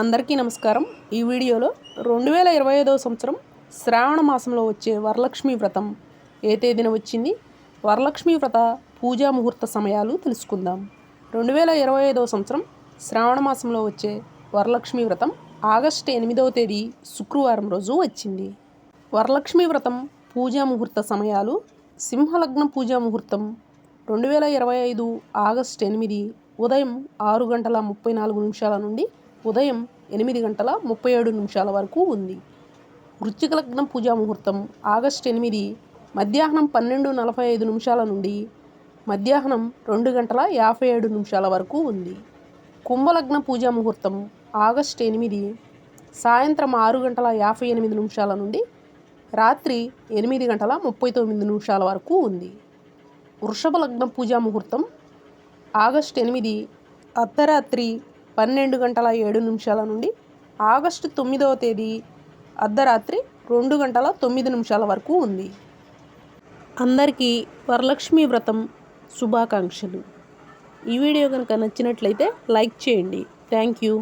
అందరికీ నమస్కారం. ఈ వీడియోలో రెండు వేల ఇరవై ఐదవ సంవత్సరం శ్రావణ మాసంలో వచ్చే వరలక్ష్మి వ్రతం. ఏ తేదీన వచ్చింది? వరలక్ష్మి వ్రత పూజా ముహూర్త సమయాలు తెలుసుకుందాం. రెండు వేల ఇరవై ఐదవ సంవత్సరం శ్రావణ మాసంలో వచ్చే వరలక్ష్మి వ్రతం ఆగస్టు ఎనిమిదవ తేదీ శుక్రవారం రోజు వచ్చింది. వరలక్ష్మి వ్రతం పూజా ముహూర్త సమయాలు సింహలగ్న పూజా ముహూర్తం రెండు వేల ఇరవై ఐదు ఆగస్టు ఎనిమిది ఉదయం ఆరు గంటల ముప్పై నాలుగు నిమిషాల నుండి ఉదయం ఎనిమిది గంటల ముప్పై ఏడు నిమిషాల వరకు ఉంది. వృశ్చిక లగ్నం పూజా ముహూర్తం ఆగస్టు ఎనిమిది మధ్యాహ్నం పన్నెండు నలభై ఐదు నిమిషాల నుండి మధ్యాహ్నం రెండు గంటల యాభై ఏడు నిమిషాల వరకు ఉంది. కుంభలగ్న పూజా ముహూర్తం ఆగస్టు ఎనిమిది సాయంత్రం ఆరు గంటల యాభై ఎనిమిది నిమిషాల నుండి రాత్రి ఎనిమిది గంటల ముప్పై తొమ్మిది నిమిషాల వరకు ఉంది. వృషభ లగ్న పూజా ముహూర్తం ఆగస్టు ఎనిమిది అర్ధరాత్రి పన్నెండు గంటల ఏడు నిమిషాల నుండి ఆగస్టు తొమ్మిదవ తేదీ అర్ధరాత్రి రెండు గంటల తొమ్మిది నిమిషాల వరకు ఉంది. అందరికీ వరలక్ష్మి వ్రతం శుభాకాంక్షలు. ఈ వీడియో కనుక నచ్చినట్లయితే లైక్ చేయండి. Thank you.